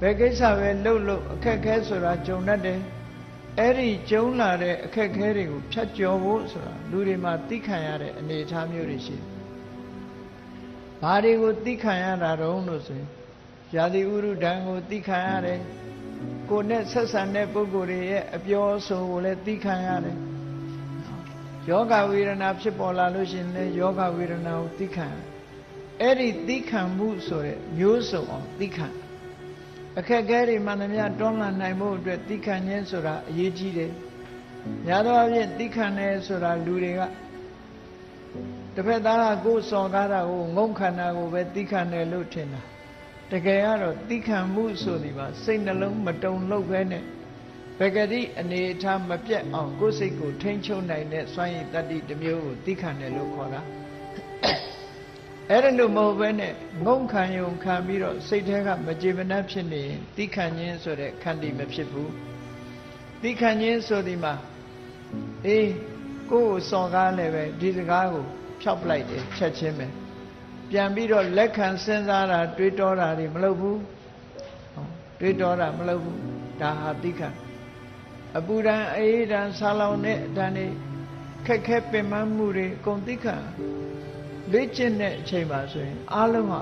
ဘယ်ကိစ္စပဲလှုပ်လို့အခက်ခဲဆိုတာကြုံတတ်တယ်အဲ့ဒီကြုံလာတဲ့အခက်ခဲတွေကိုဖြတ်ကျော်ဖို့ဆိုတာလူတွေမှာသိခံရတဲ့အနေအထားမျိုးတွေရှိတယ်။ဘာတွေကိုသိခံရတာတုံးလို့ဆိုရင်ယာတိဥရုဒံကိုသိခံရတယ်။ကိုယ်နဲ့ဆက်ဆံတဲ့ပုဂ္ဂိုလ်တွေရဲ့အပြောအဆိုကိုလည်းသိခံရတယ်။ယောဂဝေဒနာဖြစ်ပေါ်လာလို့ရှိရင်လည်းယောဂဝေဒနာကိုသိခံရတယ်။အဲ့ဒီသိခံမှုဆိုတဲ့မျိုးစုံအောင်သိခံတယ် အခက်အခဲတွေမှန်သမျှတွန်းလှန်နိုင်ဖို့အတွက်တိခဏ်ခြင်းဆိုတာအရေးကြီးတယ်။ညာတော့အဖြစ်တိခဏ်တယ်ဆိုတာလူတွေကတစ်ဖက်သားကကိုယ်စော်ကားတာကိုငုံခန္ဓာကိုပဲတိခဏ်တယ်လို့ထင်တာ။တကယ်ကတော့တိခဏ်မှုဆိုဒီမှာစိတ်နှလုံးမတုံလို့ပဲနဲ့ဘဂတိအနေအထားမပြတ်အောင်ကိုယ်စိတ်ကိုထိန်းချုပ်နိုင်တဲ့စွမ်းရည်တတ္တိတစ်မျိုးကိုတိခဏ်တယ်လို့ခေါ်တာ။ အဲ့ဒါလို့မဟုတ်ပဲနဲ့ငုံခံယုံခံပြီးတော့စိတ်ထဲကမကြေမနပ်ဖြစ်နေရင်တိခံခြင်းဆိုတဲ့ခန္တီမဖြစ်ဘူးတိခံခြင်းဆိုဒီမှာအေးကိုယ့်ကိုစော်ကားလည်းပဲဒီစကားကိုဖြောက်ပလိုက်တယ်ဖြတ်ချင်းပဲပြန်ပြီးတော့လက်ခံစဉ်းစားတာတွေးတောတာတွေမလုပ်ဘူးတွေးတောတာမလုပ်ဘူးဒါဟာတိခံအပူဒံအေးဒံဆာလောင်တဲ့အတန်းတွေခက်ခဲပင်ပန်းမှုတွေအကုန်တိခံ လေ့ကျင့်တဲ့အချိန်ပါဆိုရင်အားလုံးဟာ